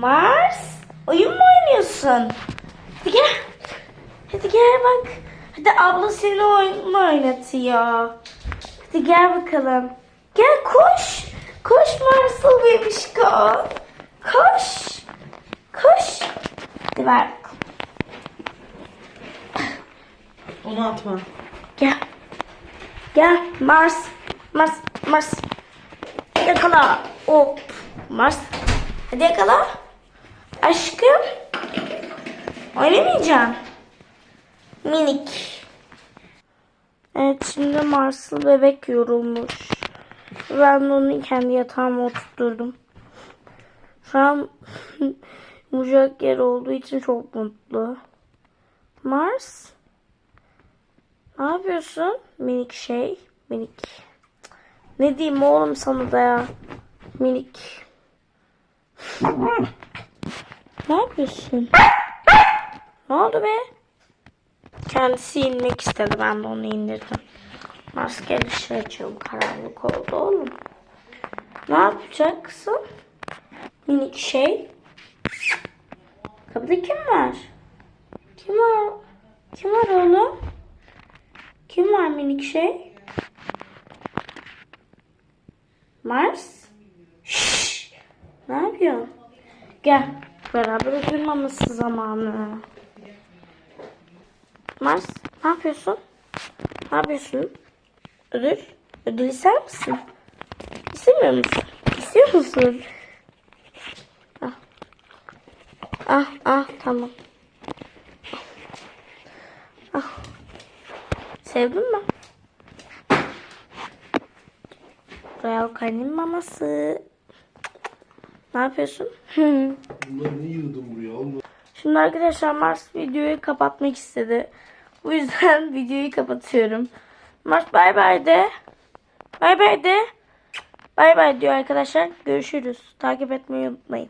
Mars, oyun mu oynuyorsun? Hadi gel. Hadi gel bak. Hadi abla seni oyun mu oynatıyor? Hadi gel bakalım. Gel koş. Koş Mars'ıl bebişko. Koş. Koş. Hadi ver. Onu atma. Gel. Gel Mars. Mars. Mars. Yakala. Hop. Mars. Hadi yakala. Aşkım. Oynamayacağım. Minik. Evet şimdi Marslı bebek yorulmuş. Ben de onu kendi yatağıma oturtturdum. Şu an yumuşak yer olduğu için çok mutlu. Mars. Ne yapıyorsun? Minik şey. Minik. Ne diyeyim oğlum sana da ya? Minik. ne yapıyorsun? Ne oldu be? Kendisi inmek istedi. Ben de onu indirdim. Maske ışığı açıyorum. Karanlık oldu oğlum. Ne yapacaksın? Minik şey. Kapıda kim var? Kim var? Kim var oğlum? Kim var minik şey? Mars? Şşş! Ne yapıyorsun? Gel. Beraber ödül maması zamanı. Mars ne yapıyorsun? Ne yapıyorsun? Ödül? Ödül ister misin? İstemiyor musun? İstiyor musun? Ah. Ah ah tamam. Ah. Sevdin mi? Royal Canin maması. Ne yapıyorsun? Bunları ne yığdın buraya? Allah. Şimdi arkadaşlar Mars videoyu kapatmak istedi. Bu yüzden videoyu kapatıyorum. Mars bay bay de. Bay bay de. Bay bay diyor arkadaşlar. Görüşürüz. Takip etmeyi unutmayın.